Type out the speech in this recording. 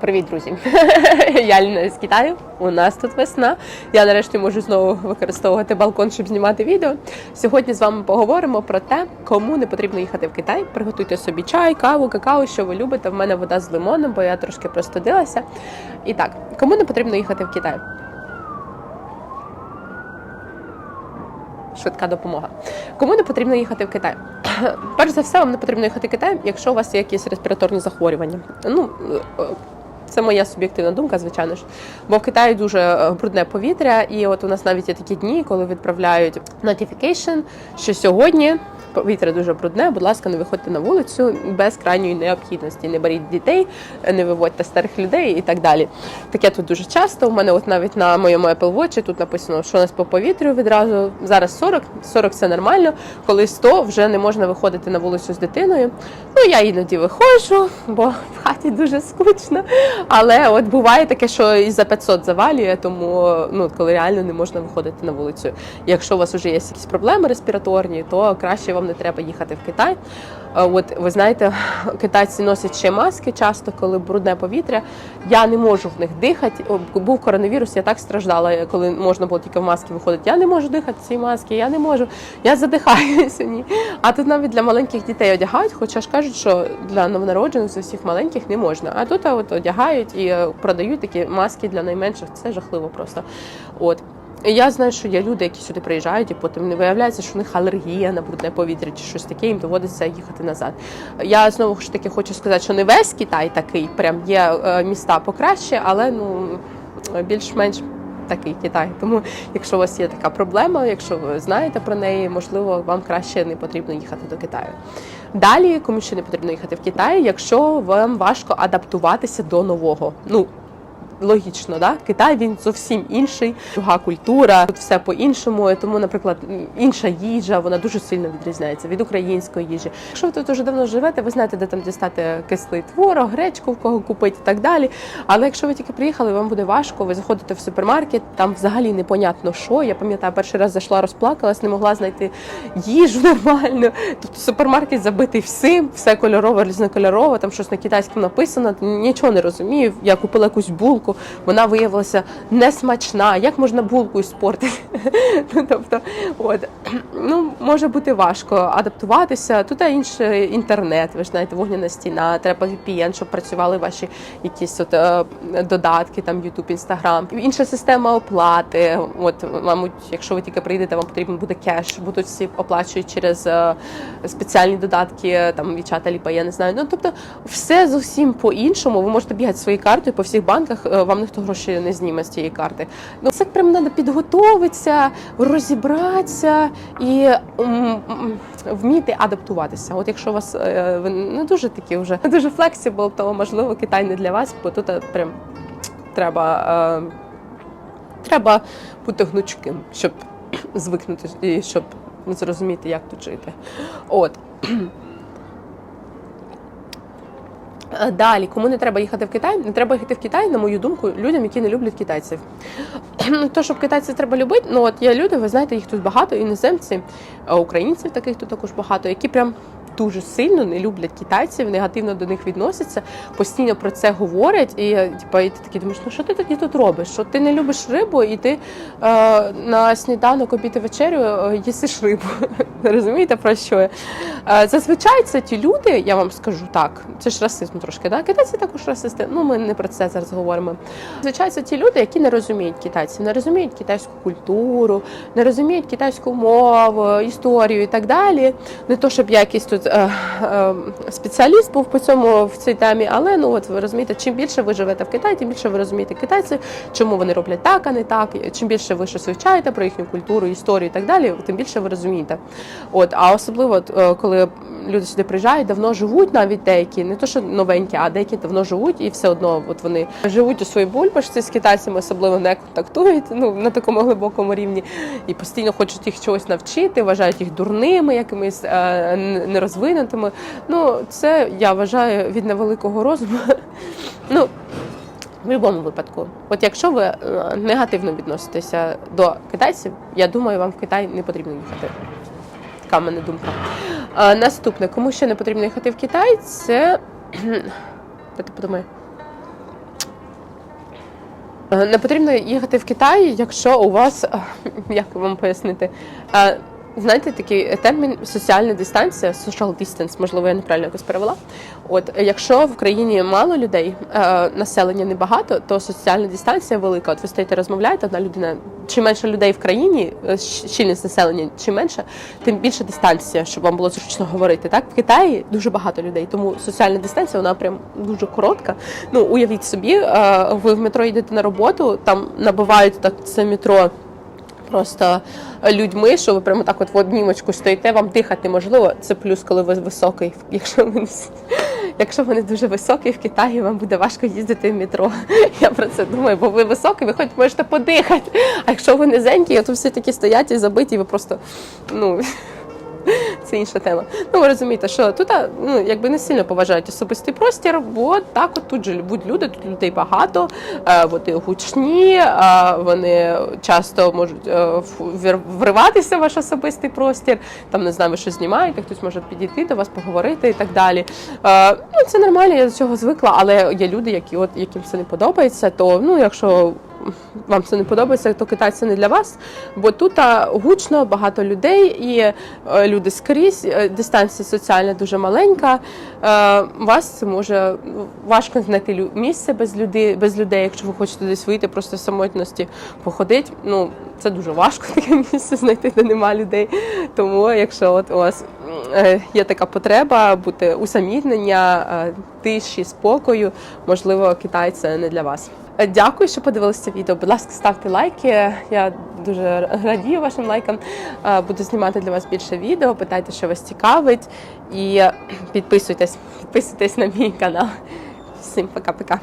Привіт, друзі! Я Ліна з Китаю. У нас тут весна. Я нарешті можу знову використовувати балкон, щоб знімати відео. Сьогодні з вами поговоримо про те, кому не потрібно їхати в Китай. Приготуйте собі чай, каву, какао, що ви любите. В мене вода з лимоном, бо я трошки простудилася. І так, кому не потрібно їхати в Китай? Швидка допомога. Кому не потрібно їхати в Китай? Перш за все, вам не потрібно їхати в Китай, якщо у вас є якісь респіраторні захворювання. Ну, е, це моя суб'єктивна думка, звичайно ж. Бо в Китаї дуже е, брудне повітря, і от у нас навіть є такі дні, коли відправляють notification, що сьогодні повітря дуже брудне. Будь ласка, не виходьте на вулицю без крайньої необхідності. Не беріть дітей, не виводьте старих людей і так далі. Таке тут дуже часто. У мене, от навіть на моєму Apple Watch тут написано, що у нас по повітрю відразу зараз 40, 40 це нормально. Коли 100, вже не можна виходити на вулицю з дитиною. Ну я іноді виходжу, бо в хаті дуже скучно. Але от буває таке, що і за 500 завалює, тому ну коли реально не можна виходити на вулицю. Якщо у вас вже є якісь проблеми респіраторні, то краще вам не треба їхати в Китай. Е, От ви знаєте, китайці носять ще маски часто, коли брудне повітря. Я не можу в них дихати. Був коронавірус, я так страждала, коли можна було тільки в маски виходити. Я не можу дихати в цій маски, я не можу. Я задихаюся. Ні. А тут навіть для маленьких дітей одягають, хоча ж кажуть, що для новонароджених з усіх маленьких не можна. А тут от одягають і е, продають такі маски для найменших. Це жахливо просто. От. Я знаю, що є люди, які сюди приїжджають, і потім не виявляється, що у них алергія на брудне повітря чи щось таке, їм доводиться їхати назад. Я знову ж таки хочу сказати, що не весь Китай такий, прям є е, міста покраще, але ну більш-менш такий Китай. Тому, якщо у вас є така проблема, якщо ви знаєте про неї, можливо, вам краще не потрібно їхати до Китаю. Далі, кому ще не потрібно їхати в Китай, якщо вам важко адаптуватися до нового. Ну логічно, да? Китай він зовсім інший, друга культура, тут все по-іншому. Тому, наприклад, інша їжа вона дуже сильно відрізняється від української їжі. Якщо ви тут дуже давно живете, ви знаєте, де там дістати кислий творог, гречку, в кого купити і так далі. Але якщо ви тільки приїхали, вам буде важко, ви заходите в супермаркет, там взагалі непонятно що. Я пам'ятаю, перший раз зайшла, розплакалась, не могла знайти їжу нормально. Тобто супермаркет забитий всім, все кольорово, різнокольорово, там щось на китайському написано, нічого не розумію. Я купила якусь булку булку, вона виявилася несмачна. Як можна булку іспортити? ну, тобто, от ну може бути важко адаптуватися. Тут інший інтернет, ви ж знаєте, вогняна стіна, треба VPN, щоб працювали ваші якісь от е, додатки, там YouTube, Instagram. Інша система оплати. От, мабуть, якщо ви тільки прийдете, вам потрібен буде кеш, бо тут всі оплачують через е, спеціальні додатки, там WeChat, Alipay, я не знаю. Ну тобто, все зовсім по-іншому. Ви можете бігати своєю картою по всіх банках. Е, Вам ніхто гроші не зніме з цієї карти. Ну це прям треба підготуватися, розібратися і вміти адаптуватися. От якщо у вас е, ви не дуже такі вже не дуже флексибл, то можливо Китай не для вас, бо тут е, прям треба, треба бути гнучким, щоб звикнути і щоб зрозуміти, як тут жити. От. Е, Далі, кому не треба їхати в Китай, не треба їхати в Китай, на мою думку, людям, які не люблять китайців. То, щоб китайців треба любити, ну от є люди, ви знаєте, їх тут багато, іноземці, е, українців таких тут також багато, які прям дуже сильно не люблять китайців, негативно до них відносяться, постійно про це говорять. І типа, і ти такий думаєш, ну що ти тоді тут робиш? Що ти не любиш рибу, і ти е, на сніданок обід і вечерю е, їсиш рибу. Розумієте про що я? Е, Зазвичай це ті люди, я вам скажу так, це ж расизм трошки, да? Китайці також расисти. Ну ми не про це зараз говоримо. Зазвичай це ті люди, які не розуміють китайців, не розуміють китайську культуру, не розуміють китайську мову, історію і так далі. Не то, щоб я якийсь тут е, е, спеціаліст був по цьому в цій темі, але ну от ви розумієте, чим більше ви живете в Китаї, тим більше ви розумієте китайці, чому вони роблять так, а не так. Чим більше ви щось вивчаєте про їхню культуру, історію і так далі, тим більше ви розумієте. От, а особливо, е, коли люди сюди приїжджають, давно живуть, навіть деякі, не то що новенькі, а деякі давно живуть, і все одно от вони живуть у своїй бульбашці з китайцями, особливо не контактують ну, на такому глибокому рівні, і постійно хочуть їх чогось навчити, вважають їх дурними, якимись е, нерозвинутими. Ну, це я вважаю від невеликого розуму. Ну, в будь-якому випадку, от якщо ви е, негативно відноситеся до китайців, я думаю, вам в Китай не потрібно їхати. Така в мене думка. Наступне, кому ще не потрібно їхати в Китай, це. Та подумай. Не потрібно їхати в Китай, якщо у вас, як вам пояснити, знаєте, такий термін соціальна дистанція, social distance, можливо, я неправильно якось перевела. От якщо в країні мало людей, е, населення небагато, то соціальна дистанція велика. От ви стоїте, розмовляєте, одна людина. Чим менше людей в країні, е, щільність населення, чим менше, тим більше дистанція, щоб вам було зручно говорити. Так в Китаї дуже багато людей, тому соціальна дистанція вона прям дуже коротка. Ну уявіть собі, е, ви в метро йдете на роботу, там набивають так це метро. Просто людьми, що ви прямо так от в обнімочку стоїте, вам дихати неможливо. Це плюс, коли ви високий. Якщо ви не, якщо ви не дуже високий в Китаї, вам буде важко їздити в метро. Я про це думаю, бо ви високий, ви хоч можете подихати. А якщо ви низенький, то всі такі стоять і забиті, ви просто ну. Це інша тема. Ну ви розумієте, що тут ну якби не сильно поважають особистий простір, бо так от тут живуть люди, тут людей багато, е, вони гучні, е, вони часто можуть е, вриватися в ваш особистий простір. Там не знаю, ви що знімаєте, хтось може підійти до вас, поговорити і так далі. Е, Ну це нормально, я до цього звикла, але є люди, які от яким це не подобається, то ну якщо вам це не подобається, то Китай це не для вас. Бо тут гучно, багато людей і е, люди скрізь, е, дистанція соціальна дуже маленька. Е, вас це може важко знайти місце без людей, без людей, якщо ви хочете десь вийти, просто в самотності походити. Ну це дуже важко таке місце знайти, де нема людей. Тому, якщо от у вас є така потреба бути усамітнення, е, тиші, спокою, можливо, Китай це не для вас. Е, Дякую, що подивилися відео. Будь ласка, ставте лайки. Я дуже радію вашим лайкам. Е, Буду знімати для вас більше відео. Питайте, що вас цікавить, і е, підписуйтесь, підписуйтесь на мій канал. Всім пока-пока.